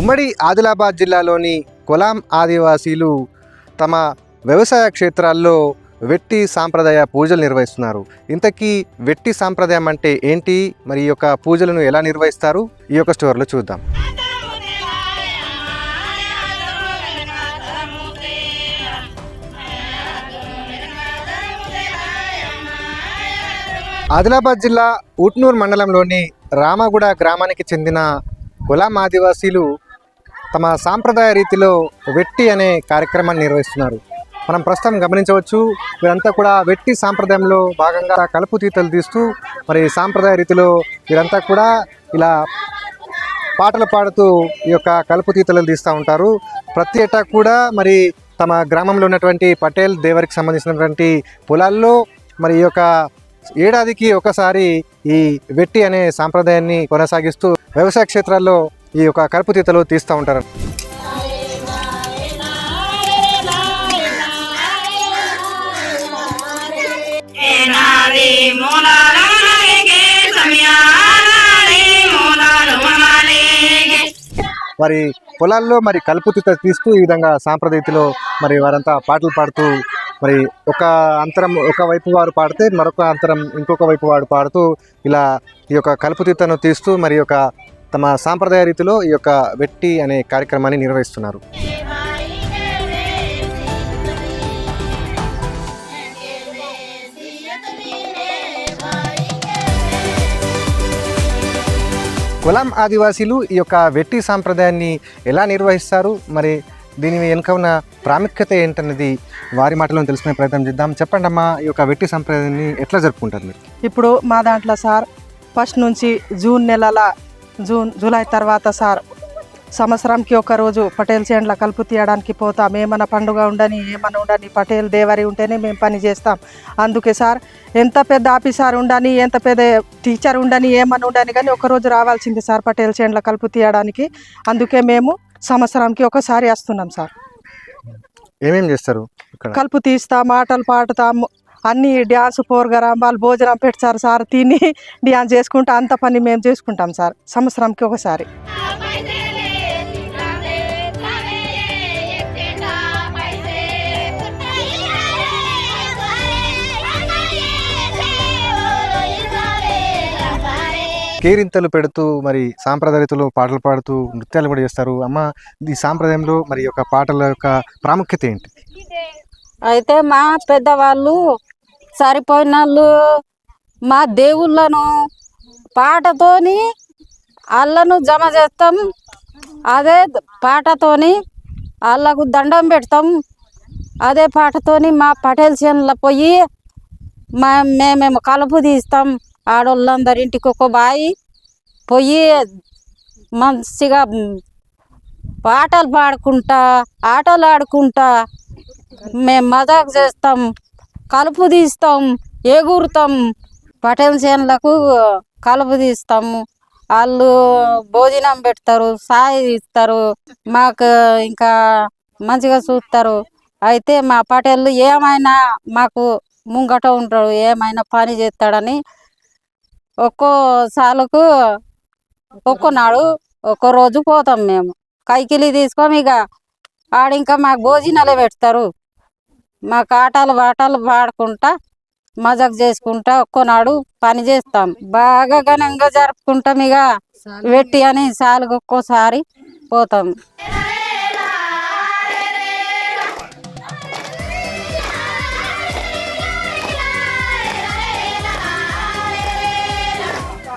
ఉమ్మడి ఆదిలాబాద్ జిల్లాలోని కొలాం ఆదివాసీలు తమ వ్యవసాయ క్షేత్రాల్లో వెట్టి సాంప్రదాయ పూజలు నిర్వహిస్తున్నారు. ఇంతకీ వెట్టి సాంప్రదాయం అంటే ఏంటి? మరి ఈ యొక్క పూజలను ఎలా నిర్వహిస్తారు? ఈ యొక్క స్టోర్లో చూద్దాం. ఆదిలాబాద్ జిల్లా ఉట్నూర్ మండలంలోని రామగూడ గ్రామానికి చెందిన గులాం ఆదివాసీలు తమ సాంప్రదాయ రీతిలో వెట్టి అనే కార్యక్రమాన్ని నిర్వహిస్తున్నారు. మనం ప్రస్తుతం గమనించవచ్చు వీరంతా కూడా వెట్టి సాంప్రదాయంలో భాగంగా కలుపు తీతలు తీస్తూ మరి సాంప్రదాయ రీతిలో వీరంతా కూడా ఇలా పాటలు పాడుతూ ఈ యొక్క కలుపు తీతలు తీస్తూ ఉంటారు. ప్రతి ఏటా కూడా మరి తమ గ్రామంలో ఉన్నటువంటి పటేల్ దేవరికి సంబంధించినటువంటి పొలాల్లో మరి ఈ యొక్క ఏడాదికి ఒకసారి ఈ వెట్టి అనే సాంప్రదాయాన్ని కొనసాగిస్తూ వ్యవసాయ క్షేత్రాల్లో ఈ యొక్క కలుపుతీతలు తీస్తూ ఉంటారు. మరి వారి పొలాల్లో మరి కలుపు తీత తీస్తూ ఈ విధంగా సాంప్రదాయతలో మరి వారంతా పాటలు పాడుతూ మరి ఒక అంతరం ఒక వైపు వారు పాడితే మరొక అంతరం ఇంకొక వైపు వాడు పాడుతూ ఇలా ఈ యొక్క కలుపు తీతను తీస్తూ మరి యొక్క తమ సాంప్రదాయ రీతిలో ఈ యొక్క వెట్టి అనే కార్యక్రమాన్ని నిర్వహిస్తున్నారు. కులం ఆదివాసీలు ఈ యొక్క వెట్టి సాంప్రదాయాన్ని ఎలా నిర్వహిస్తారు? మరి దీని వెనుక ఉన్న ప్రాముఖ్యత ఏంటన్నది వారి మాటలను తెలుసుకునే ప్రయత్నం చేద్దాం. చెప్పండి అమ్మా ఈ యొక్క వెట్టి సాంప్రదాయాన్ని ఎట్లా జరుపుకుంటారు మీరు? ఇప్పుడు మా దాంట్లో సార్ ఫస్ట్ నుంచి జూన్ నెలల జూన్ జూలై తర్వాత సార్. సంవత్సరంకి ఒక రోజు పటేల్ చేండ్ల కలుపు తీయడానికి పోతాం. ఏమన్నా పండుగ ఉండని ఏమన్నా ఉండని పటేల్ దేవరి ఉంటేనే మేము పని చేస్తాం. అందుకే సార్ ఎంత పెద్ద ఆఫీసర్ ఉండని ఎంత పెద్ద టీచర్ ఉండని ఏమన్నా ఉండని కానీ ఒక రోజు రావాల్సింది సార్ పటేల్ చేండ్ల కలుపు తీయడానికి. అందుకే మేము సంవత్సరంకి ఒకసారి వస్తున్నాం సార్. ఏమేం చేస్తారు కలుపు తీస్తాం ఆటలు పాడుతాం అన్ని డ్యాన్స్ ప్రోగ్రాం వాళ్ళు భోజనం పెడతారు సార్ తిని డ్యాన్స్ చేసుకుంటూ అంత పని మేము చేసుకుంటాం సార్ సంవత్సరంకి ఒకసారి. కేరింతలు పెడుతూ మరి సాంప్రదాయ రీతిలో పాటలు పాడుతూ నృత్యాలు కూడా చేస్తారు. అమ్మ ఈ సాంప్రదాయంలో మరి యొక్క పాటల యొక్క ప్రాముఖ్యత ఏంటి? అయితే మా పెద్దవాళ్ళు సరిపోయిన వాళ్ళు మా దేవుళ్ళను పాటతోని అల్లను జమ చేస్తాం. అదే పాటతోని అల్లకు దండం పెడతాం. అదే పాటతోని మా పటేల్ చేనులో పోయి మా మేమేమో కలుపు తీస్తాం. ఆడవాళ్ళందరింటికి ఒక బాయి పోయి మంచిగా పాటలు పాడుకుంటా ఆటలు ఆడుకుంటా మేము మజాకు చేస్తాం. కలుపు తీస్తాం ఎగురుతాం పటేల్ చేనులకు కలుపు తీస్తాము వాళ్ళు భోజనం పెడతారు సాయి ఇస్తారు. మాకు ఇంకా మంచిగా చూస్తారు. అయితే మా పటేళ్ళు ఏమైనా మాకు ముంగట ఉంటాడు ఏమైనా పని చేస్తాడని ఒక్కో సాలకు ఒక్కో నాడు ఒక్కో రోజు పోతాం మేము. కైకిలి తీసుకొని ఇక. ఆడింకా మాకు భోజనాలే పెడతారు. మాకు ఆటలు పాటలు పాడుకుంటా మజాక్ చేసుకుంటా ఒక్కనాడు పని చేస్తాం. బాగా ఘనంగా జరుపుకుంటాం ఇక వెట్టి అని సాలుగు ఒక్కోసారి పోతాం.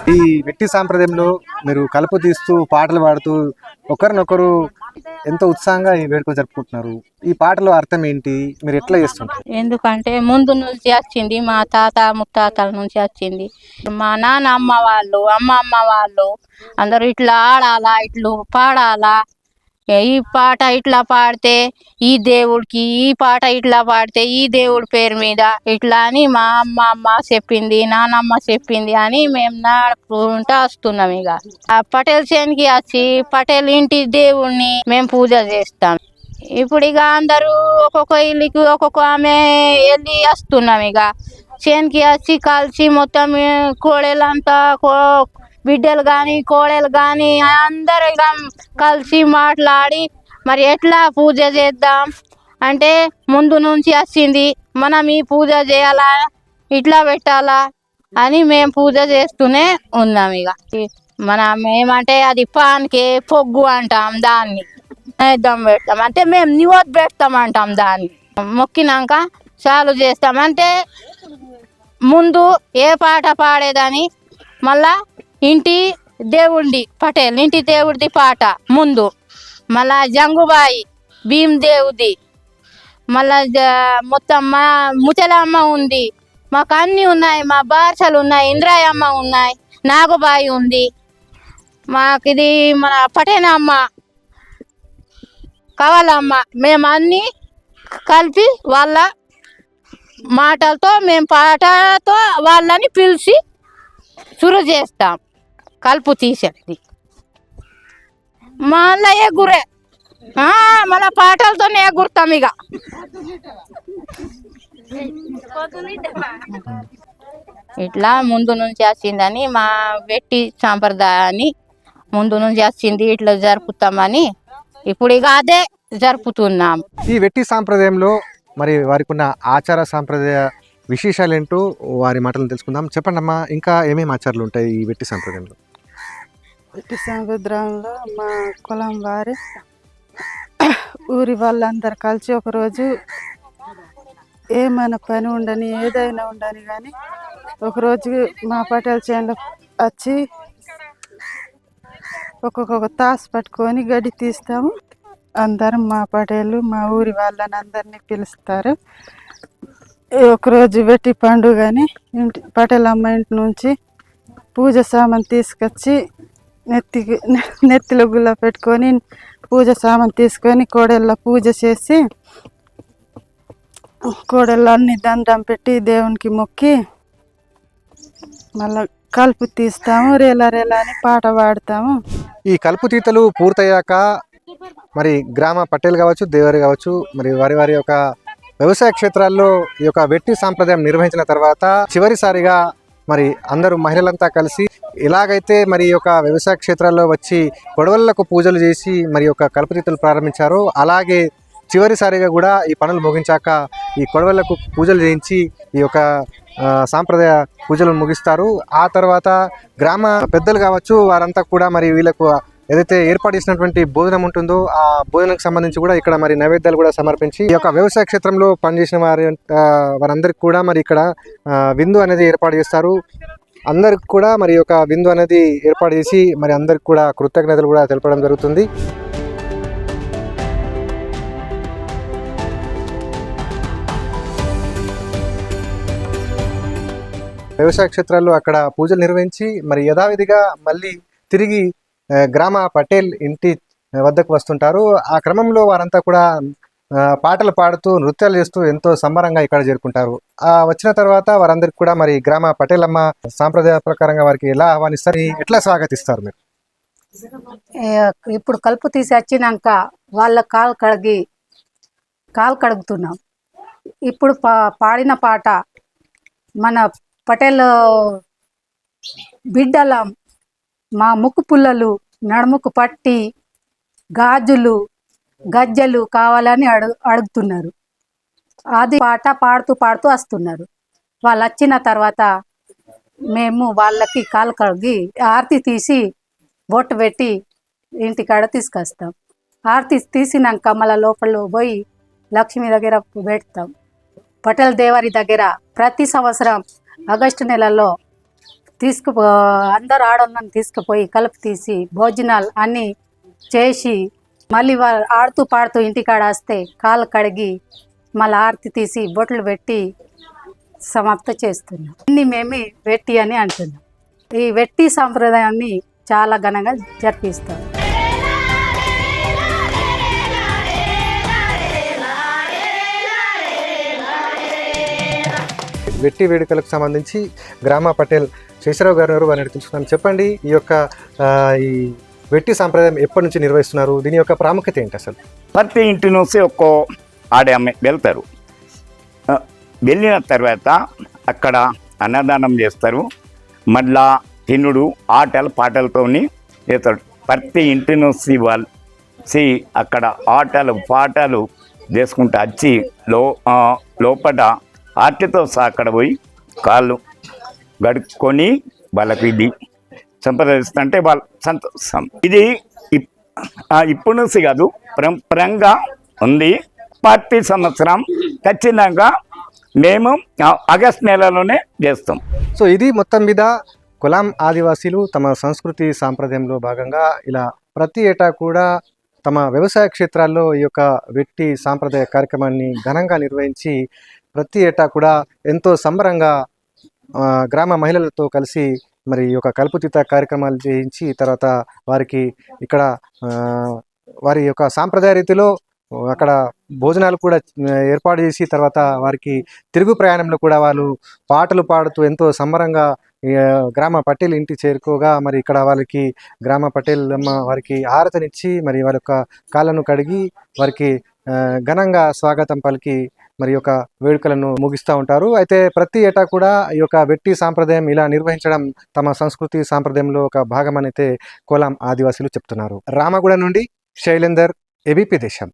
ఈ వెట్టి సాంప్రదాయంలో మీరు కలుపు తీస్తూ పాటలు పాడుతూ ఒకరినొకరు ఎంతో ఉత్సాహంగా ఈ వేడుక జరుపుకుంటున్నారు. ఈ పాటలో అర్థం ఏంటి? మీరు ఎట్లా చేస్తుంటారు? ఎందుకంటే ముందు నుంచి వచ్చింది మా తాత ముత్తాతల నుంచి వచ్చింది. మా నాన్న అమ్మ వాళ్ళు అమ్మ అమ్మ వాళ్ళు అందరూ ఇట్లా ఆడాలా ఇట్లు పాడాలా ఈ పాట ఇట్లా పాడితే ఈ దేవుడికి ఈ పాట ఇట్లా పాడితే ఈ దేవుడి పేరు మీద ఇట్లా అని మా అమ్మ అమ్మ చెప్పింది నానమ్మ చెప్పింది అని మేము నాడుకుంటూ వస్తున్నాం ఇక. ఆ పటేల్ చేనికి వచ్చి పటేల్ ఇంటి దేవుణ్ణి మేము పూజ చేస్తాం. ఇప్పుడు ఇక అందరూ ఒక్కొక్క ఇల్లుకి ఒక్కొక్క ఆమె వెళ్ళి వస్తున్నాం ఇక. చేనికి వచ్చి కాల్చి మొత్తం కోడేలంతా బిడ్డలు కానీ కోడలు కానీ అందరు ఇక కలిసి మాట్లాడి మరి ఎట్లా పూజ చేద్దాం? అంటే ముందు నుంచి వచ్చింది మనం ఈ పూజ చేయాలా? ఇట్లా పెట్టాలా? అని మేము పూజ చేస్తూనే ఉన్నాం ఇక మనం ఏమంటే అది పాన్కే పొగ్గు అంటాం దాన్ని. దమ్ పెడతాం. అంటే మేము నివోద్ పెడతాం అంటాం దాన్ని. మొక్కినాక చాలు చేస్తాం. అంటే ముందు ఏ పాట పాడేదని మళ్ళా ఇంటి దేవుడి పటేల్ ఇంటి దేవుడిది పాట ముందు. మళ్ళా జంగుబాయి భీమ్ దేవుది. మళ్ళా మొత్తం మా ముచలమ్మ ఉంది. మాకు అన్నీ ఉన్నాయి మా బార్సలు ఉన్నాయి ఇంద్రాయమ్మ ఉన్నాయి నాగబాయి ఉంది. మాకు ఇది మన పటేనమ్మ కవలమ్మ. మేము అన్నీ కలిపి వాళ్ళ మాటలతో మేము పాటతో వాళ్ళని పిలిచి చురు చేస్తాం. కలుపు తీసేది. మళ్ళా ఎగురే మళ్ళా పాటలతోనే ఎగురుతాం ఇక ఇట్లా ముందు నుంచి వచ్చిందని మా వెట్టి సాంప్రదాయాన్ని ముందు నుంచి వచ్చింది ఇట్లా జరుపుతామని ఇప్పుడు ఇక అదే జరుపుతున్నాం ఈ వెట్టి సాంప్రదాయంలో మరి వారికి ఉన్న ఆచార సాంప్రదాయ విశేషాలు ఏంటో వారి మాటలను తెలుసుకుందాం. చెప్పండి అమ్మా ఇంకా ఏమేమి ఆచారాలు ఉంటాయి ఈ వెట్టి సాంప్రదాయంలో? ఇటు సముద్రంలో మా కులం వారి ఊరి వాళ్ళందరూ కలిసి ఒకరోజు ఏమైనా పని ఉండని ఏదైనా ఉండని కానీ ఒకరోజు మా పటేల చేనులో వచ్చి ఒక్కొక్క తాసు పట్టుకొని గడ్డి తీస్తాము. అందరం మా పటేలు మా ఊరి వాళ్ళని అందరినీ పిలుస్తారు ఒకరోజు వెట్టి పండుగని ఇంటి పటేల్ అమ్మ ఇంటి నుంచి పూజ సామాన్ తీసుకొచ్చి నెత్తికి నెత్తిలో గుల్ల పెట్టుకొని పూజ సామాన్ తీసుకొని కోడెల్లో పూజ చేసి కోడెల్లో అన్ని దండం పెట్టి దేవునికి మొక్కి మళ్ళా కలుపు తీస్తాము రేలా రేలా అని పాట పాడతాము. ఈ కలుపు తీతలు పూర్తయ్యాక మరి గ్రామ పటేల్ కావచ్చు దేవరి కావచ్చు మరి వారి వారి యొక్క వ్యవసాయ క్షేత్రాల్లో ఈ యొక్క వెట్టి సాంప్రదాయం నిర్వహించిన తర్వాత చివరిసారిగా మరి అందరూ మహిళలంతా కలిసి ఇలాగైతే మరి ఒక యొక్క వ్యవసాయ క్షేత్రాల్లో వచ్చి గొడవలకు పూజలు చేసి మరి యొక్క కలుపు ప్రారంభించారో. అలాగే చివరిసారిగా కూడా ఈ పనులు ముగించాక ఈ కొడవలకు పూజలు చేయించి ఈ యొక్క సాంప్రదాయ పూజలు ముగిస్తారు. ఆ తర్వాత గ్రామ పెద్దలు కావచ్చు వారంతా కూడా మరి వీళ్ళకు ఏదైతే ఏర్పాటు చేసినటువంటి భోజనం ఉంటుందో ఆ భోజనానికి సంబంధించి కూడా ఇక్కడ మరి నైవేద్యాలు కూడా సమర్పించి ఈ యొక్క వ్యవసాయ క్షేత్రంలో పనిచేసిన వారి వారందరికీ కూడా మరి ఇక్కడ విందు అనేది ఏర్పాటు చేస్తారు. అందరికి కూడా మరి ఒక విందు అనేది ఏర్పాటు చేసి మరి అందరికి కూడా కృతజ్ఞతలు కూడా తెలపడం జరుగుతుంది. వ్యవసాయ క్షేత్రాల్లో అక్కడ పూజలు నిర్వహించి మరి యథావిధిగా మళ్ళీ తిరిగి గ్రామ పటేల్ ఇంటి వద్దకు వస్తుంటారు. ఆ క్రమంలో వారంతా కూడా పాటలు పాడుతూ నృత్యాలు చేస్తూ ఎంతో సంబరంగా ఇక్కడ చేరుకుంటారు. ఆ వచ్చిన తర్వాత వారందరికి కూడా మరి గ్రామ పటేలమ్మ సాంప్రదాయ ప్రకారంగా వారికి ఎలా ఆహ్వానిస్తారు ఎట్లా స్వాగతిస్తారు మీరు? ఇప్పుడు కలుపు తీసి వచ్చినాక వాళ్ళ కాలు కడిగి కాలు కడుగుతున్నాం. ఇప్పుడు పా పాడిన పాట మన పటేల్ బిడ్డల మా ముక్కు పుల్లలు నడుముకు పట్టి గాజులు గజ్జలు కావాలని అడుగు అడుగుతున్నారు. అది పాట పాడుతూ పాడుతూ వస్తున్నారు. వాళ్ళు వచ్చిన తర్వాత మేము వాళ్ళకి కాలు కడిగి ఆరతి తీసి బొట్టు పెట్టి ఇంటికాడ తీసుకొస్తాం. ఆరతి తీసినాక మళ్ళీ లోపల పోయి లక్ష్మి దగ్గర పెడతాం. పటేల్ దేవారి దగ్గర ప్రతి సంవత్సరం ఆగస్టు నెలలో తీసుకుపో అందరు ఆడవాళ్ళని తీసుకుపోయి కలుపు తీసి భోజనాలు అన్నీ చేసి మళ్ళీ వాళ్ళు ఆడుతూ పాడుతూ ఇంటికాడ వస్తే కాళ్ళు కడిగి మళ్ళీ ఆరతి తీసి బొట్లు పెట్టి సమాప్త చేస్తున్నాం. ఇన్ని మేమే వెట్టి అని అంటున్నాం. ఈ వెట్టి సాంప్రదాయాన్ని చాలా ఘనంగా జరిపిస్తాం. వెట్టి వేడుకలకు సంబంధించి గ్రామ పటేల్ శేషరావు గారు వారిని తెలుసుకున్నాను చెప్పండి ఈ యొక్క ఈ వెట్టి సాంప్రదాయం ఎప్పటి నుంచి నిర్వహిస్తున్నారు? దీని యొక్క ప్రాముఖ్యత ఏంటి అసలు? ప్రతి ఇంటి నుంచి ఒక్కో ఆడే అమ్మాయి వెళ్తారు. వెళ్ళిన తర్వాత అక్కడ అన్నదానం చేస్తారు. మళ్ళా తినుడు ఆటలు పాటలతోని చేస్తాడు ప్రతి ఇంటి నుంచి వాళ్ళు సి అక్కడ ఆటలు పాటలు చేసుకుంటూ వచ్చి లో లోపల ఆటతో సహా అక్కడ పోయి కాళ్ళు గడుక్కొని వాళ్ళకి ఇది సంప్రదిస్తుంటే వాళ్ళ సంతోషం ఇది ఇప్పుడు నుంచి కాదు పరంపరంగా ఉంది. ప్రతి సంవత్సరం ఖచ్చితంగా మేము ఆగస్ట్ నెలలోనే చేస్తాం. సో ఇది మొత్తం మీద కులాం ఆదివాసీలు తమ సంస్కృతి సాంప్రదాయంలో భాగంగా ఇలా ప్రతి ఏటా కూడా తమ వ్యవసాయ క్షేత్రాల్లో ఈ యొక్క వెట్టి సాంప్రదాయ కార్యక్రమాన్ని ఘనంగా నిర్వహించి ప్రతి ఏటా కూడా ఎంతో సంబరంగా గ్రామ మహిళలతో కలిసి మరి ఈ యొక్క కలుపుతీత కార్యక్రమాలు చేయించి తర్వాత వారికి ఇక్కడ వారి యొక్క సాంప్రదాయ రీతిలో అక్కడ భోజనాలు కూడా ఏర్పాటు చేసి తర్వాత వారికి తిరుగు ప్రయాణంలో కూడా వాళ్ళు పాటలు పాడుతూ ఎంతో సంబరంగా గ్రామ పటేల్ ఇంటి చేరుకోగా మరి ఇక్కడ వాళ్ళకి గ్రామ పటేల్ అమ్మ వారికి హారతనిచ్చి మరి వారి యొక్క కాళ్ళను కడిగి వారికి ఘనంగా స్వాగతం పలికి మరి యొక్క వేడుకలను ముగిస్తూ ఉంటారు. అయితే ప్రతి ఏటా కూడా ఈ యొక్క వెట్టి సాంప్రదాయం ఇలా నిర్వహించడం తమ సంస్కృతి సాంప్రదాయంలో ఒక భాగం అయితే కోలాం ఆదివాసీలు చెప్తున్నారు. రామగూడ నుండి శైలేందర్ ఏబీపీ దేశం.